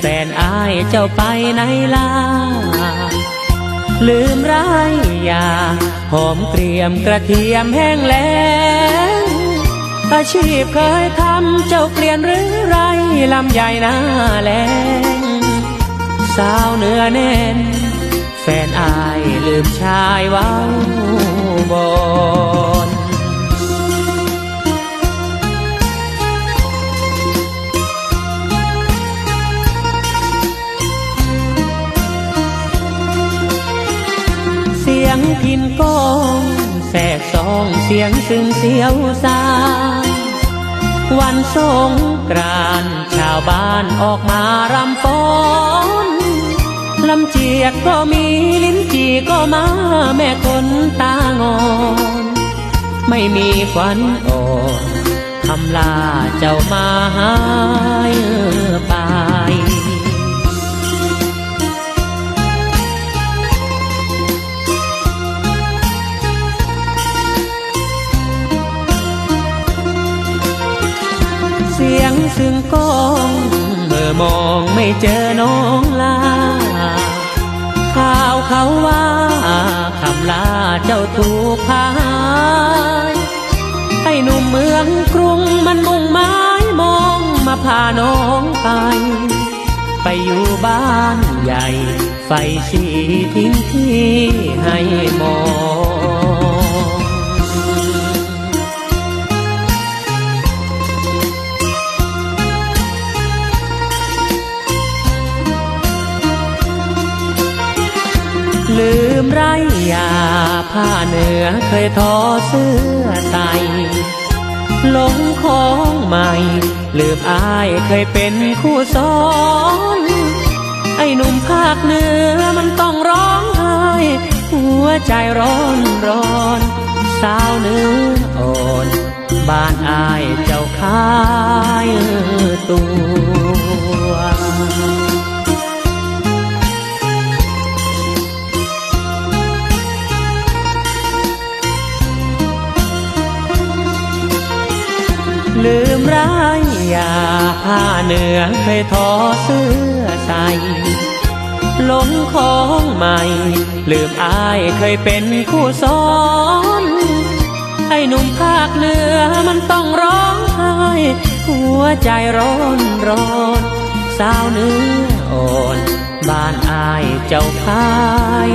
แฟนไอเจ้าไปไหนล่ะลืมไรยา หอมเกรียมกระเทียมแห้งแล้งอาชีพเคยทำเจ้าเปลี่ยนหรือไรลำใหญ่หน้าแรงสาวเนื้อแน่น แฟนอายลืมชายเว้า งพินก้งแสกสองเสียงซึ่งเสียวซาวันสงกรานชาวบ้านออกมารำฟ้อนลำเจียกก็มีลิ้นจีก็มาแม่คนตางอน ไม่มีควันอ่อนคำลาเจ้ามาหายไป เสียงซึ่งก้องเมื่อมองไม่เจอน้องลาข่าวเขาว่าคำลาเจ้าถูกพายให้หนุ่มเมืองกรุงมันมุ่งไม้มองมาพาน้องไป ไปอยู่บ้านใหญ่ไฟสีทิ้งที่ให้มอง ลืมไรยาผ้าเหนือเคยทอเสื้อใส่หลงของใหม่ ลืมอายเคยเป็นคู่ซ้อน ไอ้หนุ่มภาคเหนือมันต้องร้องไห้หัวใจร้อนร้อนสาวเนื้ออ่อน บ้านอายเจ้าขาย ลืมร้ายยาผ้าเหนือเคยทอเสื้อใส่หลงของใหม่ ลืมอายเคยเป็นคู่ซ้อนไอ้หนุ่มภาคเหนือมันต้องร้องไห้หัวใจร้อนร้อนสาวเนื้ออ่อน บ้านอายเจ้าขาย